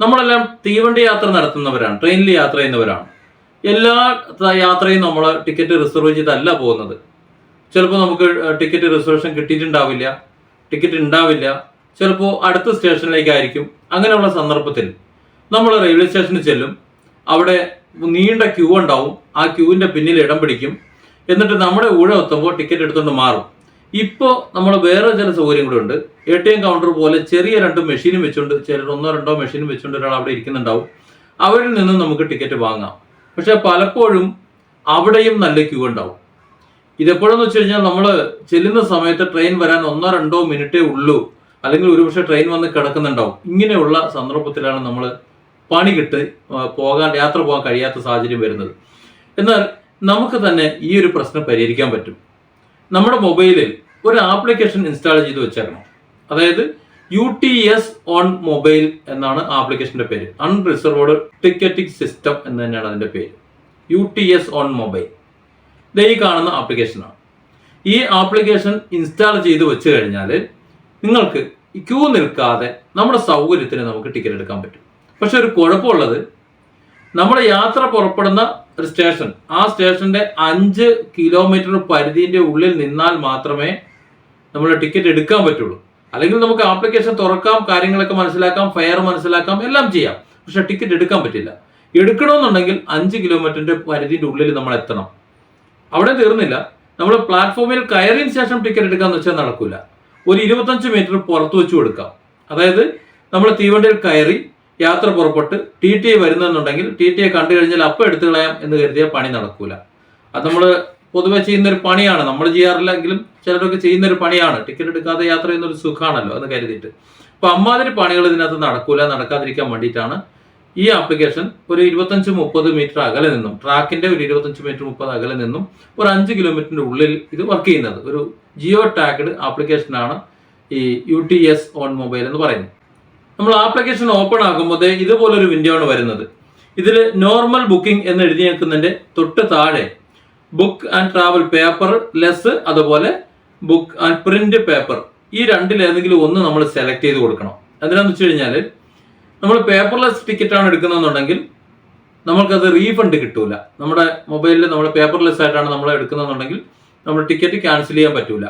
നമ്മളെല്ലാം തീവണ്ടി യാത്ര നടത്തുന്നവരാണ് ട്രെയിനിൽ യാത്ര ചെയ്യുന്നവരാണ്. എല്ലാ യാത്രയും നമ്മൾ ടിക്കറ്റ് റിസർവ് ചെയ്തല്ല പോകുന്നത്. ചിലപ്പോൾ നമുക്ക് ടിക്കറ്റ് റിസർവേഷൻ കിട്ടിയിട്ടുണ്ടാവില്ല ടിക്കറ്റ് ഉണ്ടാവില്ല. ചിലപ്പോൾ അടുത്ത സ്റ്റേഷനിലേക്കായിരിക്കും അങ്ങനെയുള്ള സന്ദർഭത്തിൽ നമ്മൾ റെയിൽവേ സ്റ്റേഷനിൽ ചെല്ലും. അവിടെ നീണ്ട ക്യൂ ഉണ്ടാവും. ആ ക്യൂവിന്റെ പിന്നിൽ ഇടം പിടിക്കും. എന്നിട്ട് നമ്മുടെ ഊഴം എത്തുമ്പോൾ ടിക്കറ്റ് എടുത്തുകൊണ്ട് മാറും. ഇപ്പോൾ നമ്മൾ വേറെ ചില സൗകര്യം കൂടെ ഉണ്ട്. എ ടി എം കൗണ്ടർ പോലെ ചെറിയ രണ്ട് മെഷീനും വെച്ചുകൊണ്ട് ചിലർ ഒന്നോ രണ്ടോ മെഷീനും വെച്ചുകൊണ്ട് ഒരാൾ അവിടെ ഇരിക്കുന്നുണ്ടാവും. അവരിൽ നിന്നും നമുക്ക് ടിക്കറ്റ് വാങ്ങാം. പക്ഷെ പലപ്പോഴും അവിടെയും നല്ല ക്യൂ ഉണ്ടാവും. ഇതെപ്പോഴെന്ന് വെച്ച് കഴിഞ്ഞാൽ നമ്മൾ ചെല്ലുന്ന സമയത്ത് ട്രെയിൻ വരാൻ ഒന്നോ രണ്ടോ മിനിറ്റേ ഉള്ളൂ. അല്ലെങ്കിൽ ഒരുപക്ഷെ ട്രെയിൻ വന്ന് കിടക്കുന്നുണ്ടാവും. ഇങ്ങനെയുള്ള സന്ദർഭത്തിലാണ് നമ്മൾ പണി കിട്ട് പോകാൻ യാത്ര പോകാൻ കഴിയാത്ത സാഹചര്യം വരുന്നത്. എന്നാൽ നമുക്ക് തന്നെ ഈ ഒരു പ്രശ്നം പരിഹരിക്കാൻ പറ്റും. നമ്മുടെ മൊബൈലിൽ ഒരു ആപ്ലിക്കേഷൻ ഇൻസ്റ്റാൾ ചെയ്ത് വെച്ചേക്കണം. അതായത് U T S on mobile എന്നാണ് ആപ്ലിക്കേഷന്റെ പേര്. അൺറിസർവ്ഡ് ടിക്കറ്റിംഗ് സിസ്റ്റം എന്ന് തന്നെയാണ് അതിന്റെ പേര്. U T S on mobile ഇത് ഈ കാണുന്ന ആപ്ലിക്കേഷനാണ് ഈ ആപ്ലിക്കേഷൻ ഇൻസ്റ്റാൾ ചെയ്ത് വെച്ച് കഴിഞ്ഞാൽ നിങ്ങൾക്ക് ക്യൂ നിൽക്കാതെ നമ്മുടെ സൗകര്യത്തിന് നമുക്ക് ടിക്കറ്റ് എടുക്കാൻ പറ്റും. പക്ഷെ ഒരു കുഴപ്പമുള്ളത് നമ്മുടെ യാത്ര പുറപ്പെടുന്ന ഒരു സ്റ്റേഷൻ ആ സ്റ്റേഷന്റെ അഞ്ച് കിലോമീറ്റർ പരിധിന്റെ ഉള്ളിൽ നിന്നാൽ മാത്രമേ നമ്മൾ ടിക്കറ്റ് എടുക്കാൻ പറ്റുള്ളൂ. അല്ലെങ്കിൽ നമുക്ക് ആപ്ലിക്കേഷൻ തുറക്കാം കാര്യങ്ങളൊക്കെ മനസ്സിലാക്കാം ഫെയർ മനസ്സിലാക്കാം എല്ലാം ചെയ്യാം. പക്ഷെ ടിക്കറ്റ് എടുക്കാൻ പറ്റില്ല. എടുക്കണമെന്നുണ്ടെങ്കിൽ അഞ്ച് കിലോമീറ്ററിന്റെ പരിധിന്റെ ഉള്ളിൽ നമ്മൾ എത്തണം. അവിടെ തീർന്നില്ല. നമ്മൾ പ്ലാറ്റ്ഫോമിൽ കയറിയതിന് ശേഷം ടിക്കറ്റ് എടുക്കാന്ന് വെച്ചാൽ നടക്കില്ല ഒരു ഇരുപത്തഞ്ച് മീറ്റർ പുറത്ത് വെച്ച് കൊടുക്കാം. അതായത് നമ്മൾ തീവണ്ടിയിൽ കയറി യാത്ര പുറപ്പെട്ട് ടി ടി ഐ വരുന്നെന്നുണ്ടെങ്കിൽ ടി ടി ഐ കണ്ടു കഴിഞ്ഞാൽ അപ്പം എടുത്തു കളയാം എന്ന് കരുതിയ പണി നടക്കൂല. അത് നമ്മൾ പൊതുവെ ചെയ്യുന്ന ഒരു പണിയാണ്. നമ്മൾ ചെയ്യാറില്ലെങ്കിലും ചിലരൊക്കെ ചെയ്യുന്ന ഒരു പണിയാണ്. ടിക്കറ്റ് എടുക്കാതെ യാത്ര ചെയ്യുന്ന ഒരു സുഖമാണല്ലോ എന്ന് കരുതിയിട്ട്. അപ്പൊ അമ്മാതിരി പണികൾ ഇതിനകത്ത് നടക്കൂല നടക്കാതിരിക്കാൻ വേണ്ടിയിട്ടാണ് ഈ ആപ്ലിക്കേഷൻ ഒരു ഇരുപത്തഞ്ച് മുപ്പത് മീറ്റർ അകലെ നിന്നും ട്രാക്കിന്റെ ഒരു ഇരുപത്തഞ്ച് മീറ്റർ മുപ്പത് അകലെ നിന്നും ഒരു അഞ്ച് കിലോമീറ്ററിന്റെ ഉള്ളിൽ ഇത് വർക്ക് ചെയ്യുന്നത്. ഒരു ജിയോ ടാഗ്ഡ് ആപ്ലിക്കേഷനാണ് ഈ U T S on mobile എന്ന് പറയുന്നത്. നമ്മൾ ആപ്ലിക്കേഷൻ ഓപ്പൺ ആകുമ്പോൾ ഇതുപോലൊരു വിൻഡോ ആണ് വരുന്നത്. ഇതിൽ നോർമൽ ബുക്കിംഗ് എന്ന് എഴുതി നിൽക്കുന്നതിന്റെ തൊട്ട് താഴെ book and travel paperless അതുപോലെ ബുക്ക് ആൻഡ് പ്രിന്റ് പേപ്പർ ഈ രണ്ടിൽ ഏതെങ്കിലും ഒന്ന് നമ്മൾ സെലക്ട് ചെയ്ത് കൊടുക്കണം. എന്തിനാന്ന് വെച്ച് കഴിഞ്ഞാൽ നമ്മൾ പേപ്പർലെസ് ടിക്കറ്റ് ആണ് എടുക്കുന്നതെന്നുണ്ടെങ്കിൽ നമ്മൾക്കത് റീഫണ്ട് കിട്ടൂല. നമ്മുടെ മൊബൈലിൽ നമ്മൾ പേപ്പർലെസ് ആയിട്ടാണ് നമ്മൾ എടുക്കുന്നതെന്നുണ്ടെങ്കിൽ നമ്മൾ ടിക്കറ്റ് ക്യാൻസൽ ചെയ്യാൻ പറ്റൂല.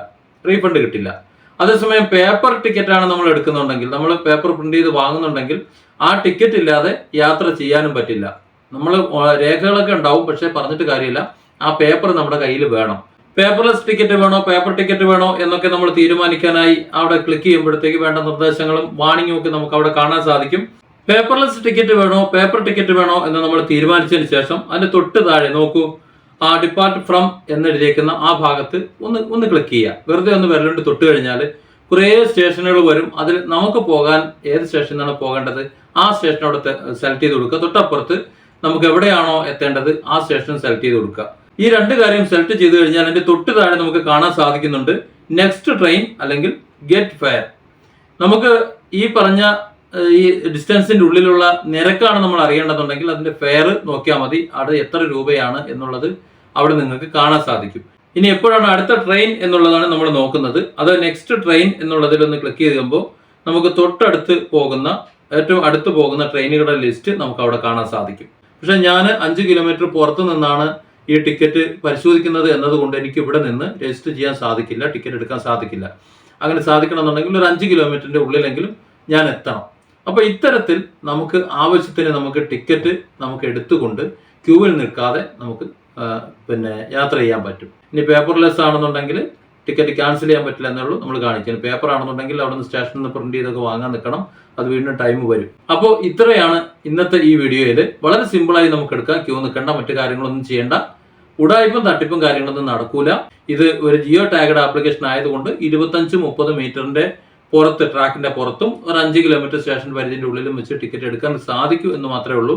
റീഫണ്ട് കിട്ടില്ല. അതേസമയം പേപ്പർ ടിക്കറ്റ് ആണ് നമ്മൾ എടുക്കുന്നുണ്ടെങ്കിൽ നമ്മൾ പേപ്പർ പ്രിന്റ് ചെയ്ത് വാങ്ങുന്നുണ്ടെങ്കിൽ ആ ടിക്കറ്റ് ഇല്ലാതെ യാത്ര ചെയ്യാനും പറ്റില്ല. നമ്മൾ രേഖകളൊക്കെ ഉണ്ടാവും പക്ഷേ പറഞ്ഞിട്ട് കാര്യമില്ല. ആ പേപ്പർ നമ്മുടെ കയ്യിൽ വേണം. പേപ്പർലെസ് ടിക്കറ്റ് വേണോ? പേപ്പർ ടിക്കറ്റ് വേണോ? എന്നൊക്കെ നമ്മൾ തീരുമാനിക്കാനായി അവിടെ ക്ലിക്ക് ചെയ്യുമ്പോഴത്തേക്ക് വേണ്ട നിർദ്ദേശങ്ങളും വാണിങ്ങും ഒക്കെ നമുക്ക് അവിടെ കാണാൻ സാധിക്കും. പേപ്പർലെസ് ടിക്കറ്റ് വേണോ? പേപ്പർ ടിക്കറ്റ് വേണോ? എന്ന് നമ്മൾ തീരുമാനിച്ചതിന് ശേഷം അതിന്റെ തൊട്ട് താഴെ നോക്കൂ. ആ ഡിപ്പാർട്ട് ഫ്രം എന്നെഴുതിയേക്കുന്ന ആ ഭാഗത്ത് ഒന്ന് ഒന്ന് ക്ലിക്ക് ചെയ്യുക. വെറുതെ ഒന്ന് വിരലുണ്ട് തൊട്ട് കഴിഞ്ഞാൽ കുറേ സ്റ്റേഷനുകൾ വരും. അതിൽ നമുക്ക് പോകാൻ ഏത് സ്റ്റേഷനാണ് പോകേണ്ടത്? ആ സ്റ്റേഷനോട് സെലക്ട് ചെയ്ത് കൊടുക്കുക. തൊട്ടപ്പുറത്ത് നമുക്ക് എവിടെയാണോ എത്തേണ്ടത്? ആ സ്റ്റേഷൻ സെലക്ട് ചെയ്ത് കൊടുക്കുക. ഈ രണ്ട് കാര്യം സെലക്ട് ചെയ്ത് കഴിഞ്ഞാൽ അതിന്റെ തൊട്ട് താഴെ നമുക്ക് കാണാൻ സാധിക്കുന്നുണ്ട്. നെക്സ്റ്റ് ട്രെയിൻ അല്ലെങ്കിൽ ഗെറ്റ് ഫയർ നമുക്ക് ഈ പറഞ്ഞ ഈ ഡിസ്റ്റൻസിന്റെ ഉള്ളിലുള്ള നിരക്കാണ് നമ്മൾ അറിയേണ്ടതുണ്ടെങ്കിൽ അതിന്റെ ഫെയർ നോക്കിയാൽ മതി. അവിടെ എത്ര രൂപയാണ് എന്നുള്ളത് അവിടെ നിങ്ങൾക്ക് കാണാൻ സാധിക്കും. ഇനി എപ്പോഴാണ് അടുത്ത ട്രെയിൻ എന്നുള്ളതാണ് നമ്മൾ നോക്കുന്നത്. അത് നെക്സ്റ്റ് ട്രെയിൻ എന്നുള്ളതിൽ ഒന്ന് ക്ലിക്ക് ചെയ്യുമ്പോൾ നമുക്ക് തൊട്ടടുത്ത് പോകുന്ന ഏറ്റവും അടുത്ത് പോകുന്ന ട്രെയിനുകളുടെ ലിസ്റ്റ് നമുക്ക് അവിടെ കാണാൻ സാധിക്കും. പക്ഷെ ഞാൻ അഞ്ച് കിലോമീറ്റർ പുറത്തു നിന്നാണ് ഈ ടിക്കറ്റ് പരിശോധിക്കുന്നത് എന്നതുകൊണ്ട് എനിക്ക് ഇവിടെ നിന്ന് രജിസ്റ്റർ ചെയ്യാൻ സാധിക്കില്ല ടിക്കറ്റ് എടുക്കാൻ സാധിക്കില്ല. അങ്ങനെ സാധിക്കണമെന്നുണ്ടെങ്കിൽ ഒരു അഞ്ച് കിലോമീറ്ററിന്റെ ഉള്ളിലെങ്കിലും ഞാൻ എത്തണം. അപ്പോൾ ഇത്തരത്തിൽ നമുക്ക് ആവശ്യത്തിന് നമുക്ക് ടിക്കറ്റ് നമുക്ക് എടുത്തുകൊണ്ട് ക്യൂവിൽ നിൽക്കാതെ നമുക്ക് പിന്നെ യാത്ര ചെയ്യാൻ പറ്റും. ഇനി പേപ്പർലെസ് ആണെന്നുണ്ടെങ്കിൽ ടിക്കറ്റ് ക്യാൻസൽ ചെയ്യാൻ പറ്റില്ല എന്നുള്ളൂ നമ്മൾ കാണിക്കുന്നത് പേപ്പർ ആണെന്നുണ്ടെങ്കിൽ അവിടെ നിന്ന് സ്റ്റേഷനിൽ നിന്ന് പ്രിന്റ് ചെയ്തൊക്കെ വാങ്ങാൻ നിൽക്കണം. അത് വീണ്ടും ടൈം വരും. അപ്പോൾ ഇത്രയാണ് ഇന്നത്തെ ഈ വീഡിയോയിൽ വളരെ സിമ്പിളായി നമുക്ക് എടുക്കാം. ക്യൂ നിൽക്കേണ്ട മറ്റു കാര്യങ്ങളൊന്നും ചെയ്യേണ്ട. ഉടായ്പും തട്ടിപ്പും കാര്യങ്ങളൊന്നും നടക്കൂല. ഇത് ഒരു ജിയോ ടാഗഡ് ആപ്ലിക്കേഷൻ ആയതുകൊണ്ട് ഇരുപത്തഞ്ച് മുപ്പത് മീറ്ററിന്റെ പുറത്ത് ട്രാക്കിന്റെ പുറത്തും ഒരു അഞ്ച് കിലോമീറ്റർ സ്റ്റേഷൻ പരിധിന്റെ ഉള്ളിലും വെച്ച് ടിക്കറ്റ് എടുക്കാൻ സാധിക്കൂ എന്ന് മാത്രമേ ഉള്ളൂ.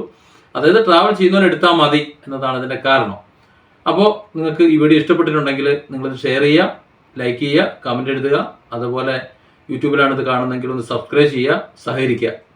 അതായത് ട്രാവൽ ചെയ്യുന്നവർ എടുത്താൽ മതി എന്നതാണ് ഇതിന്റെ കാരണം. അപ്പോൾ നിങ്ങൾക്ക് ഈ വീഡിയോ ഇഷ്ടപ്പെട്ടിട്ടുണ്ടെങ്കിൽ നിങ്ങളിത് ഷെയർ ചെയ്യുക ലൈക്ക് ചെയ്യുക കമന്റ് എഴുതുക. അതുപോലെ യൂട്യൂബിലാണ് ഇത് കാണുന്നതെങ്കിൽ ഒന്ന് സബ്സ്ക്രൈബ് ചെയ്യുക സഹകരിക്കുക.